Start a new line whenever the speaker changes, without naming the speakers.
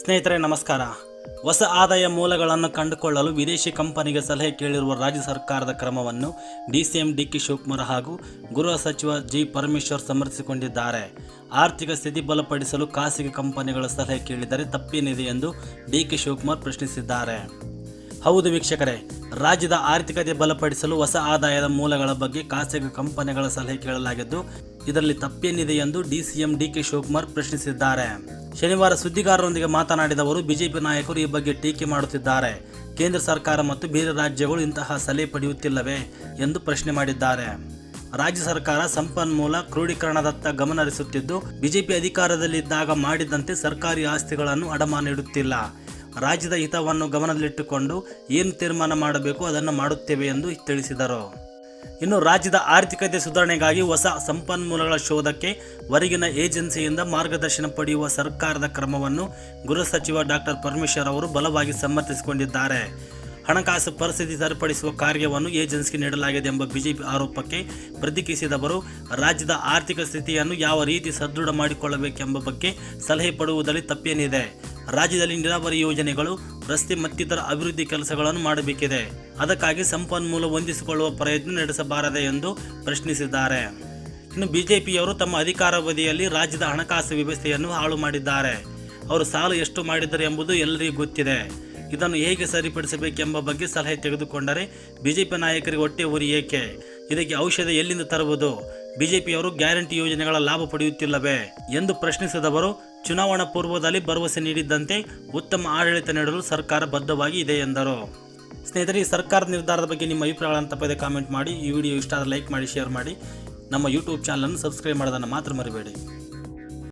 ಸ್ನೇಹಿತರೆ, ನಮಸ್ಕಾರ. ಹೊಸ ಆದಾಯ ಮೂಲಗಳನ್ನು ಕಂಡುಕೊಳ್ಳಲು ವಿದೇಶಿ ಕಂಪನಿಗೆ ಸಲಹೆ ಕೇಳಿರುವ ರಾಜ್ಯ ಸರ್ಕಾರದ ಕ್ರಮವನ್ನು ಡಿಸಿಎಂ ಡಿಕೆ ಶಿವಕುಮಾರ್ ಹಾಗೂ ಗೃಹ ಸಚಿವ ಜಿ ಪರಮೇಶ್ವರ್ ಸಮರ್ಥಿಸಿಕೊಂಡಿದ್ದಾರೆ. ಆರ್ಥಿಕ ಸ್ಥಿತಿ ಬಲಪಡಿಸಲು ಖಾಸಗಿ ಕಂಪನಿಗಳ ಸಲಹೆ ಕೇಳಿದರೆ ತಪ್ಪೇನಿದೆ ಎಂದು ಡಿಕೆ ಶಿವಕುಮಾರ್ ಪ್ರಶ್ನಿಸಿದ್ದಾರೆ. ಹೌದು ವೀಕ್ಷಕರೇ, ರಾಜ್ಯದ ಆರ್ಥಿಕತೆ ಬಲಪಡಿಸಲು ಹೊಸ ಆದಾಯದ ಮೂಲಗಳ ಬಗ್ಗೆ ಖಾಸಗಿ ಕಂಪನಿಗಳ ಸಲಹೆ ಕೇಳಲಾಗಿದ್ದು ಇದರಲ್ಲಿ ತಪ್ಪೇನಿದೆ ಎಂದು ಡಿಸಿಎಂ ಡಿಕೆ ಶಿವಕುಮಾರ್ ಪ್ರಶ್ನಿಸಿದ್ದಾರೆ. ಶನಿವಾರ ಸುದ್ದಿಗಾರರೊಂದಿಗೆ ಮಾತನಾಡಿದ ಅವರು, ಬಿಜೆಪಿ ನಾಯಕರು ಈ ಬಗ್ಗೆ ಟೀಕೆ ಮಾಡುತ್ತಿದ್ದಾರೆ. ಕೇಂದ್ರ ಸರ್ಕಾರ ಮತ್ತು ಬೇರೆ ರಾಜ್ಯಗಳು ಇಂತಹ ಸಲಹೆ ಪಡೆಯುತ್ತಿಲ್ಲವೇ ಎಂದು ಪ್ರಶ್ನೆ ಮಾಡಿದ್ದಾರೆ. ರಾಜ್ಯ ಸರ್ಕಾರ ಸಂಪನ್ಮೂಲ ಕ್ರೋಢೀಕರಣದತ್ತ ಗಮನ ಹರಿಸುತ್ತಿದ್ದು, ಬಿಜೆಪಿ ಅಧಿಕಾರದಲ್ಲಿದ್ದಾಗ ಮಾಡಿದಂತೆ ಸರ್ಕಾರಿ ಆಸ್ತಿಗಳನ್ನು ಅಡಮಾನ ಇಡುತ್ತಿಲ್ಲ. ರಾಜ್ಯದ ಹಿತವನ್ನು ಗಮನದಲ್ಲಿಟ್ಟುಕೊಂಡು ಏನು ತೀರ್ಮಾನ ಮಾಡಬೇಕು ಅದನ್ನು ಮಾಡುತ್ತೇವೆ ಎಂದು ತಿಳಿಸಿದರು. ಇನ್ನು ರಾಜ್ಯದ ಆರ್ಥಿಕತೆ ಸುಧಾರಣೆಗಾಗಿ ಹೊಸ ಸಂಪನ್ಮೂಲಗಳ ಶೋಧಕ್ಕೆ ಹೊರಗಿನ ಏಜೆನ್ಸಿಯಿಂದ ಮಾರ್ಗದರ್ಶನ ಪಡೆಯುವ ಸರ್ಕಾರದ ಕ್ರಮವನ್ನು ಗೃಹ ಸಚಿವ ಡಾಕ್ಟರ್ ಪರಮೇಶ್ವರ್ ಅವರು ಬಲವಾಗಿ ಸಮರ್ಥಿಸಿಕೊಂಡಿದ್ದಾರೆ. ಹಣಕಾಸು ಪರಿಸ್ಥಿತಿ ಸರಿಪಡಿಸುವ ಕಾರ್ಯವನ್ನು ಏಜೆನ್ಸಿಗೆ ನೀಡಲಾಗಿದೆ ಎಂಬ ಬಿಜೆಪಿ ಆರೋಪಕ್ಕೆ ಪ್ರತಿಕ್ರಿಯಿಸಿದವರು, ರಾಜ್ಯದ ಆರ್ಥಿಕ ಸ್ಥಿತಿಯನ್ನು ಯಾವ ರೀತಿ ಸದೃಢ ಮಾಡಿಕೊಳ್ಳಬೇಕೆಂಬ ಬಗ್ಗೆ ಸಲಹೆ ಪಡುವುದರಲ್ಲಿ ತಪ್ಪೇನಿದೆ. ರಾಜ್ಯದಲ್ಲಿ ನೀರಾವರಿ ಯೋಜನೆಗಳು, ರಸ್ತೆ ಮತ್ತಿತರ ಅಭಿವೃದ್ಧಿ ಕೆಲಸಗಳನ್ನು ಮಾಡಬೇಕಿದೆ. ಅದಕ್ಕಾಗಿ ಸಂಪನ್ಮೂಲ ಹೊಂದಿಸಿಕೊಳ್ಳುವ ಪ್ರಯತ್ನ ನಡೆಸಬಾರದೆ ಎಂದು ಪ್ರಶ್ನಿಸಿದ್ದಾರೆ. ಇನ್ನು ಬಿಜೆಪಿಯವರು ತಮ್ಮ ಅಧಿಕಾರಾವಧಿಯಲ್ಲಿ ರಾಜ್ಯದ ಹಣಕಾಸು ವ್ಯವಸ್ಥೆಯನ್ನು ಹಾಳು ಮಾಡಿದ್ದಾರೆ. ಅವರು ಸಾಲ ಎಷ್ಟು ಮಾಡಿದ್ದಾರೆ ಎಂಬುದು ಎಲ್ಲರಿಗೂ ಗೊತ್ತಿದೆ. ಇದನ್ನು ಹೇಗೆ ಸರಿಪಡಿಸಬೇಕೆಂಬ ಬಗ್ಗೆ ಸಲಹೆ ತೆಗೆದುಕೊಂಡರೆ ಬಿಜೆಪಿ ನಾಯಕರಿಗೆ ಹೊಟ್ಟೆ ಉರಿ ಏಕೆ? ಇದಕ್ಕೆ ಔಷಧ ಎಲ್ಲಿಂದ ತರುವುದು? ಬಿಜೆಪಿಯವರು ಗ್ಯಾರಂಟಿ ಯೋಜನೆಗಳ ಲಾಭ ಪಡೆಯುತ್ತಿಲ್ಲವೇ ಎಂದು ಪ್ರಶ್ನಿಸಿದವರು, ಚುನಾವಣಾ ಪೂರ್ವದಲ್ಲಿ ಭರವಸೆ ನೀಡಿದ್ದಂತೆ ಉತ್ತಮ ಆಡಳಿತ ನೀಡಲು ಸರ್ಕಾರ ಬದ್ಧವಾಗಿ ಇದೆ ಎಂದರು. ಸ್ನೇಹಿತರೆ, ಈ ಸರ್ಕಾರದ ನಿರ್ಧಾರದ ಬಗ್ಗೆ ನಿಮ್ಮ ಅಭಿಪ್ರಾಯಗಳನ್ನು ತಪ್ಪದೆ ಕಾಮೆಂಟ್ ಮಾಡಿ, ಈ ವಿಡಿಯೋ ಇಷ್ಟ ಆದರೆ ಲೈಕ್ ಮಾಡಿ, ಶೇರ್ ಮಾಡಿ. ನಮ್ಮ ಯೂಟ್ಯೂಬ್ ಚಾನಲನ್ನು ಸಬ್ಸ್ಕ್ರೈಬ್ ಮಾಡೋದನ್ನು ಮಾತ್ರ ಮರಿಬೇಡಿ.